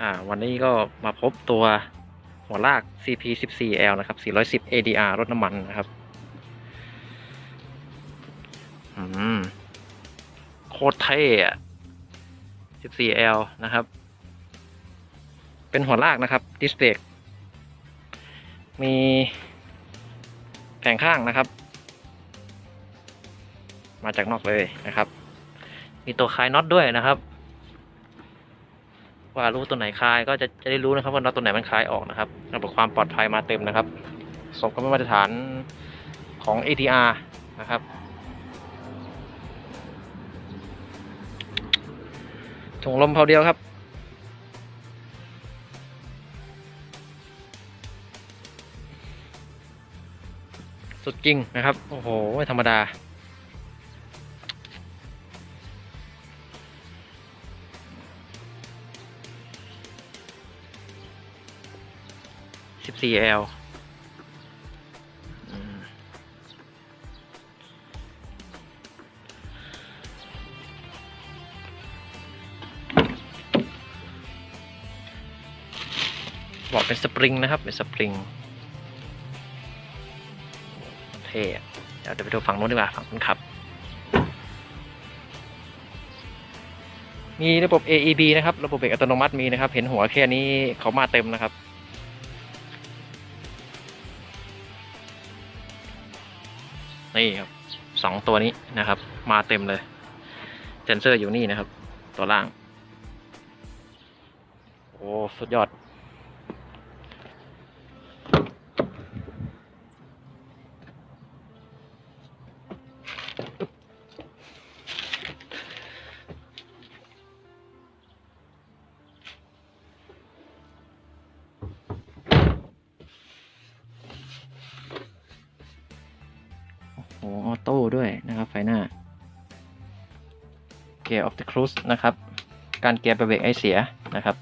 อ่าวันนี้ก็มาพบตัวหัวลาก CP 14L นะครับ 410 ADR รถน้ำมันนะครับอืมโคตรเท่อะ 14L นะครับ เป็นหัวลากนะครับ ดิสเบรกมีแผงข้างนะครับ มาจากนอกเลยนะครับ มีตัวคลายน็อตด้วยนะครับ ว่ารู้ตัวไหนคลายก็จะจะได้รู้นะครับว่าน็อตตัวไหนมันคลายออกนะครับระบบความปลอดภัยมาเต็มนะครับสมกับมาตรฐานของ ATR นะครับ ถุงลมเผาเดียวครับสุดจริงนะครับ โอ้โห ไม่ธรรมดา 14L บอกเป็นสปริงนะครับ เป็นสปริง เท่เดี๋ยวเดี๋ยวไปดูฝั่งนู้นดีกว่า ฝั่งคนขับ มีระบบ AEB นะครับ ระบบเบรกอัตโนมัติมีนะครับ เห็นหัวแค่นี้เขามาเต็มนะครับ นี่ครับสองตัวนี้นะครับ มาเต็มเลยเซนเซอร์อยู่นี่นะครับ ตัวล่าง โอ้ สุดยอด อ้ออโต้ด้วยนะครับไฟหน้าเกียร์ออฟ the cruise นะครับ การเกียร์ไปเบรกไอเสียนะครับ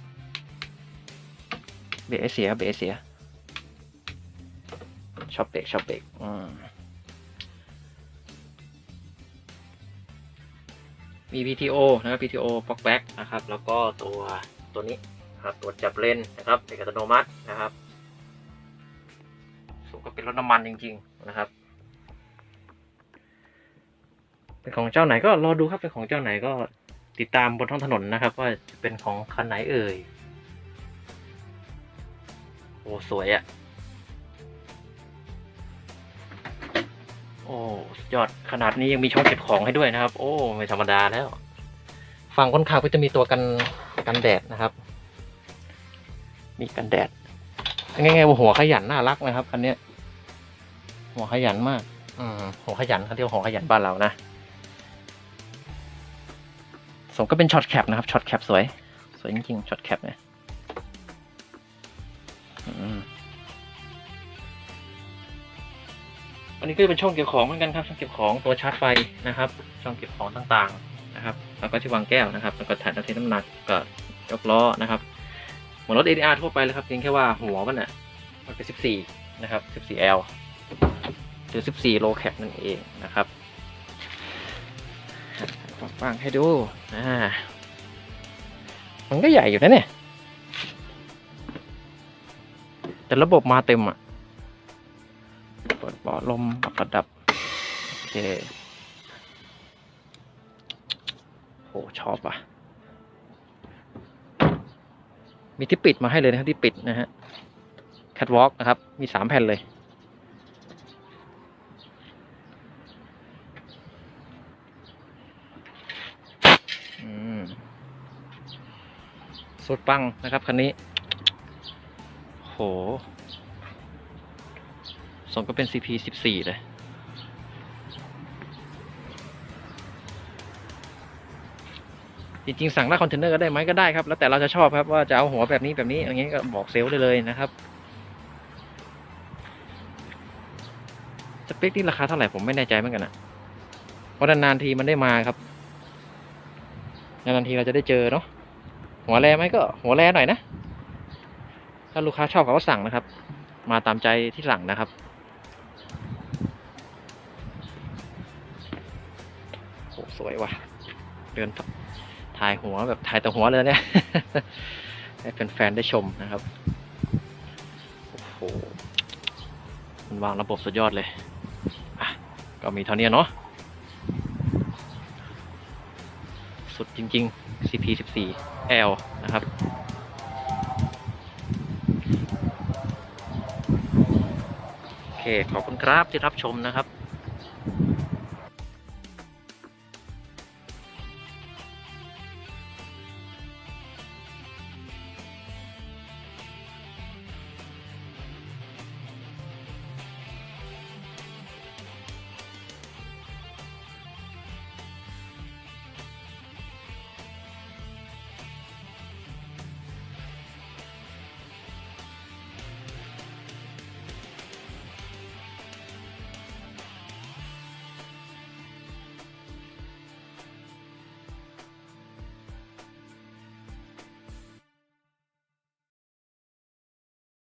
เบรกไอเสียเบรกไอเสียชอบเบรกชอบเบรกอืมมี PTO นะครับ PTO ปอกแบ็กนะครับ แล้วก็ตัวตัวนี้นะครับตัวจับเลนนะครับเบรกอัตโนมัตินะครับ สูงก็เป็นรถน้ำมันจริง ๆ นะครับ เป็นของเจ้าไหนก็รอดูครับเป็นของเจ้าไหนก็ติดตามบนท้องถนนนะครับ ว่าจะเป็นของคันไหนเอ่ยโอ้สวยอะ่ะโอ้ยอดขนาดนี้ยังมีช่องเก็บของให้ด้วยนะครับ โอ้ไม่ธรรมดาแล้ว ฝั่งคนขับก็จะมีตัวกันกันแดดนะครับ มีกันแดดง่ายๆว่าหัวขยันน่ารักนะครับคันนี้หัวขยันมาก อืมหัวขยันเขาเรียกว่าหัวขยันบ้านเรานะ สมก็เป็นช็อตแคปนะครับช็อตแคปสวย สวยจริงๆช็อตแคปเนี่ยอันนี้ก็จะเป็นช่องเก็บของเหมือนกันครับ ช่องเก็บของตัวชาร์จไฟนะครับ ช่องเก็บของต่างๆนะครับ แล้วก็ที่วางแก้วนะครับ แล้วก็ถ่ายน้ำเทน้ำหนักก็ยกล้อนะครับเหมือนรถ ADR ทั่วไปเลยครับเพียงแค่ว่าหัวมันอะมันเป็น 14 นะครับ 14L หรือ 14โลแคปนั่นเองนะครับ ฟังให้ดู อ่า มันก็ใหญ่อยู่นะเนี่ย แต่ระบบมาเต็มอะ เปิดเบาะลมปรับระดับ โอเคโหชอบอะ มีที่ปิดมาให้เลยนะครับที่ปิดนะฮะ แคทวอล์กนะครับ มีสามแผ่นเลย อืม สุดปังนะครับคันนี้ โห สมก็เป็น CP 14 เลย จริงๆ สั่งลาคอนเทนเนอร์ก็ได้ไหมก็ได้ครับ แล้วแต่เราจะชอบครับว่าจะเอาหัวแบบนี้แบบนี้อย่างเงี้ยก็บอกเซลล์ได้เลยนะครับ สเปคนี่ราคาเท่าไหร่ผมไม่แน่ใจเหมือนกันนะเพราะนานๆทีมันได้มาครับ นานๆทีเราจะได้เจอเนาะ หัวแรไหมก็หัวแรหน่อยนะ ถ้าลูกค้าชอบเขาก็สั่งนะครับ มาตามใจที่สั่งนะครับ โหสวยว่ะ เดินถ่ายหัวแบบถ่ายแต่หัวเลยเนี่ย ให้แฟนๆได้ชมนะครับ โอ้โห มันวางระบบสุดยอดเลยอะก็มีเท่านี้เนาะ สุดจริง ๆ CP 14 L นะครับ โอเค ขอบคุณครับที่รับชมนะครับ